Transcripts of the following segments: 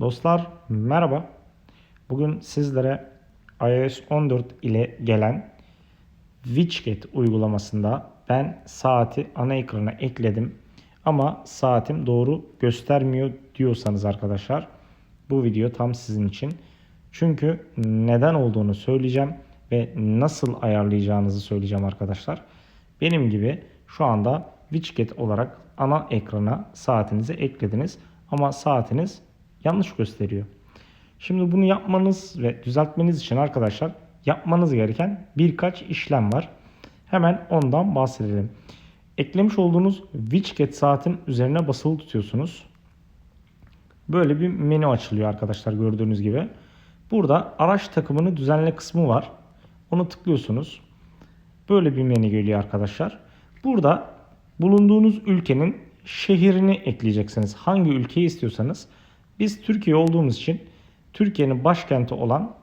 Dostlar merhaba. Bugün sizlere iOS 14 ile gelen Widget uygulamasında ben saati ana ekrana ekledim ama saatim doğru göstermiyor diyorsanız arkadaşlar bu video tam sizin için. Çünkü neden olduğunu söyleyeceğim ve nasıl ayarlayacağınızı söyleyeceğim arkadaşlar. Benim gibi şu anda widget olarak ana ekrana saatinizi eklediniz ama saatiniz yanlış gösteriyor. Şimdi bunu yapmanız ve düzeltmeniz için arkadaşlar yapmanız gereken birkaç işlem var. Hemen ondan bahsedelim. Eklemiş olduğunuz widget saatin üzerine basılı tutuyorsunuz. Böyle bir menü açılıyor arkadaşlar gördüğünüz gibi. Burada araç takımını düzenle kısmı var. Onu tıklıyorsunuz. Böyle bir menü geliyor arkadaşlar. Burada bulunduğunuz ülkenin şehrini ekleyeceksiniz. Hangi ülkeyi istiyorsanız. Biz Türkiye olduğumuz için Türkiye'nin başkenti olan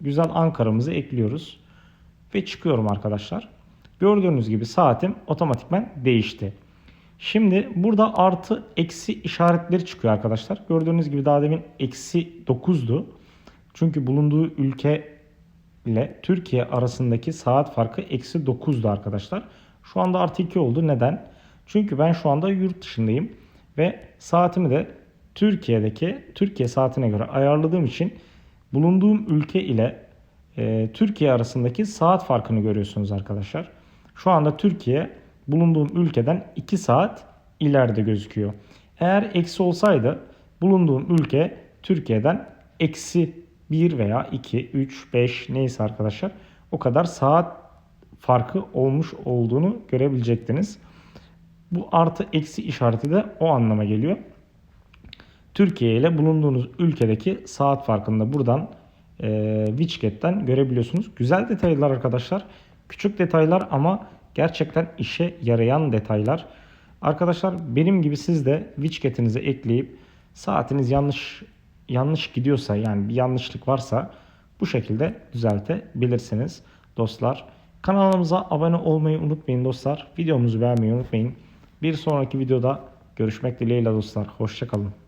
güzel Ankara'mızı ekliyoruz. Ve çıkıyorum arkadaşlar. Gördüğünüz gibi saatim otomatikman değişti. Şimdi burada artı eksi işaretleri çıkıyor arkadaşlar. Gördüğünüz gibi daha demin eksi 9'du. Çünkü bulunduğu ülke ile Türkiye arasındaki saat farkı eksi 9'du arkadaşlar. Şu anda artı 2 oldu. Neden? Çünkü ben şu anda yurt dışındayım. Ve saatimi de Türkiye'deki Türkiye saatine göre ayarladığım için bulunduğum ülke ile e, Türkiye arasındaki saat farkını görüyorsunuz arkadaşlar. Şu anda Türkiye bulunduğum ülkeden 2 saat ileride gözüküyor. Eğer eksi olsaydı bulunduğum ülke Türkiye'den eksi 1 veya 2, 3, 5 neyse arkadaşlar o kadar saat farkı olmuş olduğunu görebilecektiniz. Bu artı eksi işareti de o anlama geliyor. Türkiye ile bulunduğunuz ülkedeki saat farkını da buradan e, Widget'ten görebiliyorsunuz. Güzel detaylar arkadaşlar. Küçük detaylar ama gerçekten işe yarayan detaylar. Arkadaşlar benim gibi siz de widget'inizi ekleyip saatiniz yanlış yanlış gidiyorsa yani bir yanlışlık varsa bu şekilde düzeltebilirsiniz dostlar. Kanalımıza abone olmayı unutmayın dostlar. Videomuzu beğenmeyi unutmayın. Bir sonraki videoda görüşmek dileğiyle dostlar. Hoşçakalın.